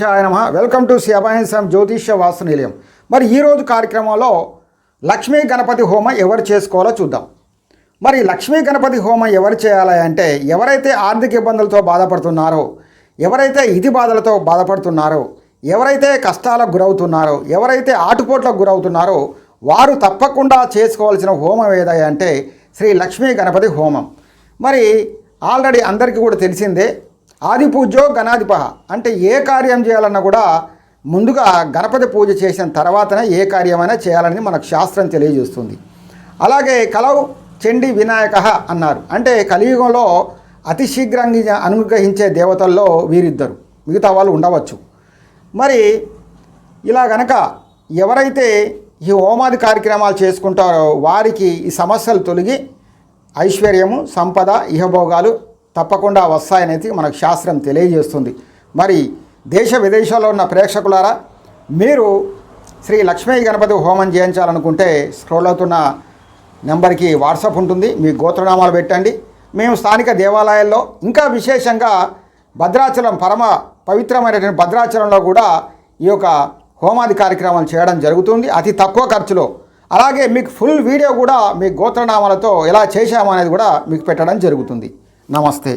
నమ. Welcome to Shri జ్యోతిష్య వాస్తు నిలయం మరి ఈరోజు కార్యక్రమంలో లక్ష్మీ గణపతి హోమం ఎవరు చేసుకోవాలో చూద్దాం. మరి లక్ష్మీ గణపతి హోమం ఎవరు చేయాలి అంటే ఎవరైతే ఆర్థిక ఇబ్బందులతో బాధపడుతున్నారో ఎవరైతే ఇది బాధలతో బాధపడుతున్నారో ఎవరైతే కష్టాలకు గురవుతున్నారో ఎవరైతే ఆటుపోట్లకు గురవుతున్నారో వారు తప్పకుండా చేసుకోవాల్సిన హోమం ఏదయ్యా అంటే శ్రీ లక్ష్మీ గణపతి హోమం. మరి ఆల్రెడీ అందరికీ కూడా తెలిసిందే ఆది పూజో గణాధిప అంటే ఏ కార్యం చేయాలన్నా కూడా ముందుగా గణపతి పూజ చేసిన తర్వాతనే ఏ కార్యమైనా చేయాలని మనకు శాస్త్రం తెలియజేస్తుంది. అలాగే కలవు చండి వినాయక అన్నారు. అంటే కలియుగంలో అతి శీఘ్రంగా అనుగ్రహించే దేవతల్లో వీరిద్దరు. మిగతా వాళ్ళు ఉండవచ్చు. మరి ఇలా గనక ఎవరైతే ఈ హోమాది కార్యక్రమాలు చేసుకుంటారో వారికి ఈ సమస్యలు తొలగి ఐశ్వర్యము సంపద ఇహభోగాలు తప్పకుండా వస్తాయనేది మనకు శాస్త్రం తెలియజేస్తుంది. మరి దేశ విదేశాల్లో ఉన్న ప్రేక్షకులారా మీరు శ్రీ లక్ష్మీ గణపతి హోమం చేయించాలనుకుంటే స్క్రోల్ అవుతున్న నెంబర్కి వాట్సాప్ ఉంటుంది మీ గోత్రనామాలు పెట్టండి. మేము స్థానిక దేవాలయాల్లో ఇంకా విశేషంగా భద్రాచలం పరమ పవిత్రమైనటువంటి భద్రాచలంలో కూడా ఈ యొక్క హోమాది కార్యక్రమాలు చేయడం జరుగుతుంది అతి తక్కువ ఖర్చులో. అలాగే మీకు ఫుల్ వీడియో కూడా మీ గోత్రనామాలతో ఎలా చేశామనేది కూడా మీకు పెట్టడం జరుగుతుంది. నమస్తే